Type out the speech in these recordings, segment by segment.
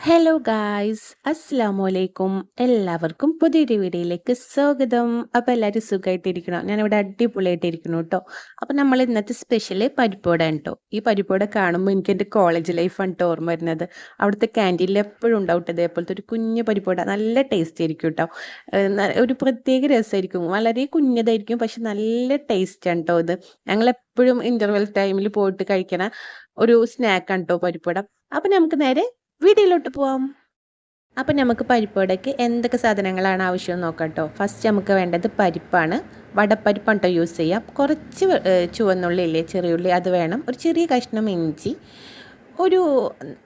Hello guys അസ്സാമു അലൈക്കും എല്ലാവർക്കും പുതിയൊരു വീഡിയോയിലേക്ക് സ്വാഗതം. അപ്പോൾ എല്ലാവരും സുഖമായിട്ടിരിക്കണം ഞാനിവിടെ അടിപൊളിയായിട്ടിരിക്കണം കേട്ടോ. അപ്പോൾ നമ്മൾ ഇന്നത്തെ സ്പെഷ്യൽ പരിപ്പോടാണ് കേട്ടോ. ഈ പരിപ്പോട കാണുമ്പോൾ എനിക്ക് എന്റെ കോളേജ് ലൈഫാണ് കേട്ടോ ഓർമ്മ വരുന്നത്. അവിടുത്തെ ക്യാന്റീനിൽ എപ്പോഴും ഉണ്ടാവും ഇതേപോലത്തെ ഒരു കുഞ്ഞു പരിപ്പോട നല്ല ടേസ്റ്റ് ആയിരിക്കും കേട്ടോ. ഒരു പ്രത്യേക രസമായിരിക്കും വളരെ കുഞ്ഞതായിരിക്കും പക്ഷെ നല്ല ടേസ്റ്റാണ് കേട്ടോ ഇത്. ഞങ്ങൾ എപ്പോഴും ഇന്റർവെൽ ടൈമിൽ പോയിട്ട് കഴിക്കണ ഒരു സ്നാക്കാണ് കേട്ടോ പരിപ്പോട അപ്പോൾ നമുക്ക് നേരെ വീഡിയോയിലോട്ട് പോവാം. അപ്പം നമുക്ക് പരിപ്പോടയ്ക്ക് എന്തൊക്കെ സാധനങ്ങളാണ് ആവശ്യം നോക്കാം കേട്ടോ ഫസ്റ്റ് നമുക്ക് വേണ്ടത് പരിപ്പാണ്. വടപ്പരിപ്പാണ് കേട്ടോ യൂസ് ചെയ്യാം. കുറച്ച് ചുവന്നുള്ളി ഇല്ലേ ചെറിയുള്ളി അത് വേണം. ഒരു ചെറിയ കഷ്ണം ഇഞ്ചി. ഒരു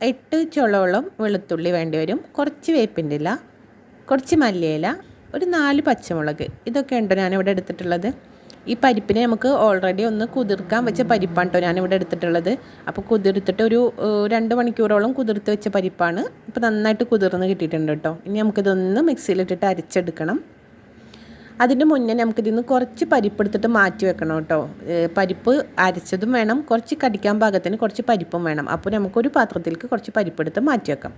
എട്ട് ചുളോളം വെളുത്തുള്ളി വേണ്ടി വരും. കുറച്ച് വേപ്പിന്റെ ഇല. കുറച്ച് മല്ലിയില. ഒരു നാല് പച്ചമുളക്. ഇതൊക്കെ ഉണ്ടോ ഞാനിവിടെ എടുത്തിട്ടുള്ളത്? ഈ പരിപ്പിനെ നമുക്ക് ഓൾറെഡി ഒന്ന് കുതിർക്കാൻ വെച്ച പരിപ്പാണ് കേട്ടോ ഞാനിവിടെ എടുത്തിട്ടുള്ളത്. അപ്പോൾ കുതിർത്തിട്ട് ഒരു രണ്ട് മണിക്കൂറോളം കുതിർത്ത് വെച്ച പരിപ്പാണ് ഇപ്പോൾ നന്നായിട്ട് കുതിർന്ന് കിട്ടിയിട്ടുണ്ട് കേട്ടോ ഇനി നമുക്കിതൊന്ന് മിക്സിയിലിട്ടിട്ട് അരച്ചെടുക്കണം. അതിന് മുന്നേ നമുക്കിതിൽ നിന്ന് കുറച്ച് പരിപ്പ് എടുത്തിട്ട് മാറ്റി വെക്കണം കേട്ടോ പരിപ്പ് അരച്ചതും വേണം കുറച്ച് കടിക്കാൻ പാകത്തിന് കുറച്ച് പരിപ്പും വേണം. അപ്പോൾ നമുക്കൊരു പാത്രത്തിലേക്ക് കുറച്ച് പരിപ്പ് എടുത്ത് മാറ്റി വെക്കാം.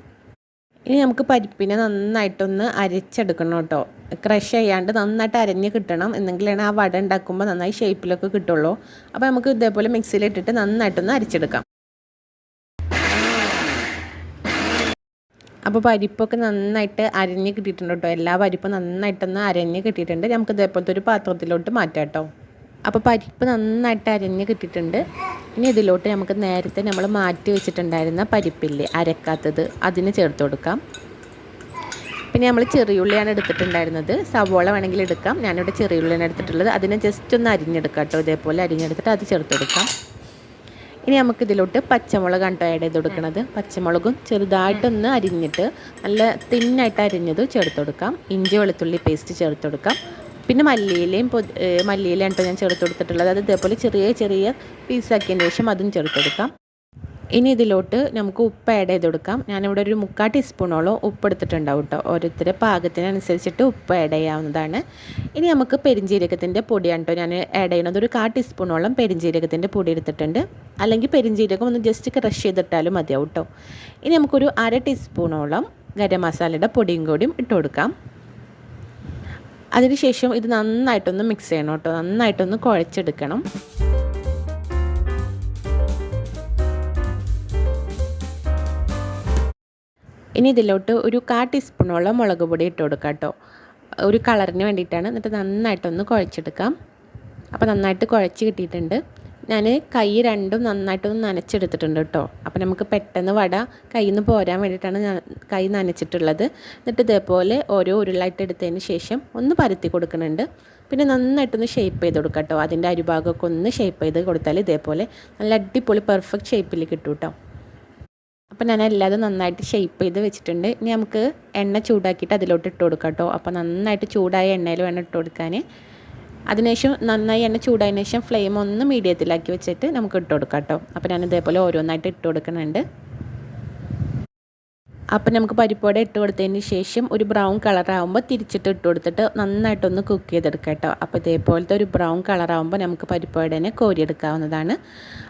ഇനി നമുക്ക് പരിപ്പിനെ നന്നായിട്ടൊന്ന് അരച്ചെടുക്കണം കേട്ടോ. ക്രഷ് ചെയ്യാണ്ട് നന്നായിട്ട് അരഞ്ഞ് കിട്ടണം. എന്നെങ്കിലാണ് ആ വട ഉണ്ടാക്കുമ്പോൾ നന്നായി ഷേപ്പിലൊക്കെ കിട്ടുള്ളൂ. അപ്പോൾ നമുക്ക് ഇതേപോലെ മിക്സിയിലിട്ടിട്ട് നന്നായിട്ടൊന്ന് അരച്ചെടുക്കാം. അപ്പോൾ പരിപ്പൊക്കെ നന്നായിട്ട് അരഞ്ഞ് കിട്ടിയിട്ടുണ്ട് കേട്ടോ. എല്ലാ പരിപ്പും നന്നായിട്ടൊന്ന് അരഞ്ഞ് കിട്ടിയിട്ടുണ്ട്. നമുക്ക് ഇതേപോലത്തെ ഒരു പാത്രത്തിലോട്ട് മാറ്റാം കേട്ടോ. അപ്പോൾ പരിപ്പ് നന്നായിട്ട് അരഞ്ഞ് കിട്ടിയിട്ടുണ്ട്. ഇനി ഇതിലോട്ട് നമുക്ക് നേരത്തെ നമ്മൾ മാറ്റി വെച്ചിട്ടുണ്ടായിരുന്ന പരിപ്പില്ലേ അരക്കാത്തത് അതിന് ചേർത്ത് കൊടുക്കാം. പിന്നെ നമ്മൾ ചെറിയുള്ളിയാണ് എടുത്തിട്ടുണ്ടായിരുന്നത്. സവോള വേണമെങ്കിൽ എടുക്കാം. ഞാനിവിടെ ചെറിയുള്ളിയാണ് എടുത്തിട്ടുള്ളത്. അതിനെ ജസ്റ്റ് ഒന്ന് അരിഞ്ഞെടുക്കാം കേട്ടോ. ഇതേപോലെ അരിഞ്ഞെടുത്തിട്ട് അത് ചേർത്ത് കൊടുക്കാം. ഇനി നമുക്ക് ഇതിലോട്ട് പച്ചമുളക് കണ്ടോ ആഡ് ചെയ്ത് കൊടുക്കുന്നത് പച്ചമുളകും ചെറുതായിട്ടൊന്ന് അരിഞ്ഞിട്ട് നല്ല തിന്നായിട്ട് അരിഞ്ഞത് ചേർത്ത് കൊടുക്കാം. ഇഞ്ചി വെളുത്തുള്ളി പേസ്റ്റ് ചേർത്ത് കൊടുക്കാം. പിന്നെ മല്ലിയിലയും മല്ലിയിലയാണ് കേട്ടോ ഞാൻ ചേർത്ത് കൊടുത്തിട്ടുള്ളത്. അത് ഇതേപോലെ ചെറിയ ചെറിയ പീസാക്കിയതിന് ശേഷം അതും ചേർത്ത് കൊടുക്കാം. ഇനി ഇതിലോട്ട് നമുക്ക് ഉപ്പ് ആഡ് ചെയ്ത് കൊടുക്കാം. ഞാനിവിടെ ഒരു മുക്കാൽ ടീസ്പൂണോളം ഉപ്പ് എടുത്തിട്ടുണ്ടാവും കേട്ടോ ഓരോരുത്തരെ പാകത്തിനനുസരിച്ചിട്ട് ഉപ്പ് ആഡ് ചെയ്യാവുന്നതാണ്. ഇനി നമുക്ക് പെരിഞ്ജീരകത്തിന്റെ പൊടിയാണ് കേട്ടോ ഞാൻ ആഡ് ചെയ്യുന്നത്. ഒരു കാ ടീസ്പൂണോളം പെരിഞ്ജീരകത്തിന്റെ പൊടി എടുത്തിട്ടുണ്ട്. അല്ലെങ്കിൽ പെരിഞ്ജീരകം ഒന്ന് ജസ്റ്റ് ക്രഷ് ചെയ്തിട്ടാലും മതിയാവും കേട്ടോ ഇനി നമുക്കൊരു അര ടീസ്പൂണോളം ഗരം മസാലയുടെ പൊടിയും കൂടിയും ഇട്ട് കൊടുക്കാം. അതിനുശേഷം ഇത് നന്നായിട്ടൊന്ന് മിക്സ് ചെയ്യണം കേട്ടോ. നന്നായിട്ടൊന്ന് കുഴച്ചെടുക്കണം. ഇനി ഇതിലോട്ട് ഒരു കാ ടീസ്പൂണോളം മുളക് പൊടി ഇട്ട് കൊടുക്കാം കേട്ടോ. ഒരു കളറിന് വേണ്ടിയിട്ടാണ്. എന്നിട്ട് നന്നായിട്ടൊന്ന് കുഴച്ചെടുക്കാം. അപ്പോൾ നന്നായിട്ട് കുഴച്ച് കിട്ടിയിട്ടുണ്ട്. ഞാൻ കൈ രണ്ടും നന്നായിട്ടൊന്ന് നനച്ചെടുത്തിട്ടുണ്ട് കേട്ടോ. അപ്പോൾ നമുക്ക് പെട്ടെന്ന് വട കയ്യിൽ നിന്ന് പോരാൻ വേണ്ടിയിട്ടാണ് കൈ നനച്ചിട്ടുള്ളത്. എന്നിട്ട് ഇതേപോലെ ഓരോ ഉരുളായിട്ട് എടുത്തതിന് ശേഷം ഒന്ന് പരത്തി കൊടുക്കുന്നുണ്ട്. പിന്നെ നന്നായിട്ടൊന്ന് ഷേപ്പ് ചെയ്ത് കൊടുക്കാം കേട്ടോ. അതിന്റെ അരിഭാഗമൊക്കെ ഒന്ന് ഷേപ്പ് ചെയ്ത് കൊടുത്താൽ ഇതേപോലെ നല്ല അടിപൊളി പെർഫെക്റ്റ് ഷേപ്പിൽ കിട്ടും കേട്ടോ. അപ്പോൾ ഞാൻ എല്ലാതും നന്നായിട്ട് ഷേപ്പ് ചെയ്ത് വെച്ചിട്ടുണ്ട്. ഇനി നമുക്ക് എണ്ണ ചൂടാക്കിയിട്ട് അതിലോട്ട് ഇട്ട് കൊടുക്കാം കേട്ടോ. അപ്പോൾ നന്നായിട്ട് ചൂടായ എണ്ണയിൽ വേണം ഇട്ട് കൊടുക്കാൻ അതിനുശേഷം നന്നായി എണ്ണ ചൂടായതിനു ശേഷം ഫ്ലെയിം ഒന്ന് മീഡിയത്തിലാക്കി വെച്ചിട്ട് നമുക്ക് ഇട്ട് കൊടുക്കാം കേട്ടോ. അപ്പോൾ ഞാൻ ഇതേപോലെ ഓരോന്നായിട്ട് ഇട്ട് കൊടുക്കുന്നുണ്ട്. അപ്പം നമുക്ക് പരിപ്പോടെ ഇട്ട് കൊടുത്തതിന് ശേഷം ഒരു ബ്രൗൺ കളറാകുമ്പോൾ തിരിച്ചിട്ട് ഇട്ട് കൊടുത്തിട്ട് നന്നായിട്ടൊന്ന് കുക്ക് ചെയ്തെടുക്കാം കേട്ടോ. അപ്പോൾ ഇതേപോലത്തെ ഒരു ബ്രൗൺ കളറാകുമ്പോൾ നമുക്ക് പരിപ്പോടനെ കോരിയെടുക്കാവുന്നതാണ്.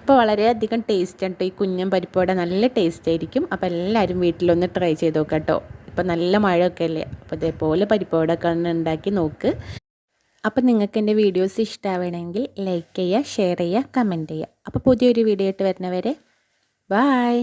അപ്പോൾ വളരെയധികം ടേസ്റ്റ് ആണ് ഈ കുഞ്ഞൻ പരിപ്പോടെ നല്ല ടേസ്റ്റ് ആയിരിക്കും. അപ്പോൾ എല്ലാവരും വീട്ടിലൊന്ന് ട്രൈ ചെയ്ത് നോക്കാം കേട്ടോ. ഇപ്പോൾ നല്ല മഴയൊക്കെ അല്ലേ? അപ്പോൾ ഇതേപോലെ പരിപ്പോടൊക്കെ ഉണ്ടാക്കി നോക്ക്. അപ്പം നിങ്ങൾക്ക് എന്റെ വീഡിയോസ് ഇഷ്ടമാവണമെങ്കിൽ ലൈക്ക് ചെയ്യുക ഷെയർ ചെയ്യുക കമന്റ് ചെയ്യുക. അപ്പോൾ പുതിയൊരു വീഡിയോ ആയിട്ട് വരുന്നവരെ ബായ്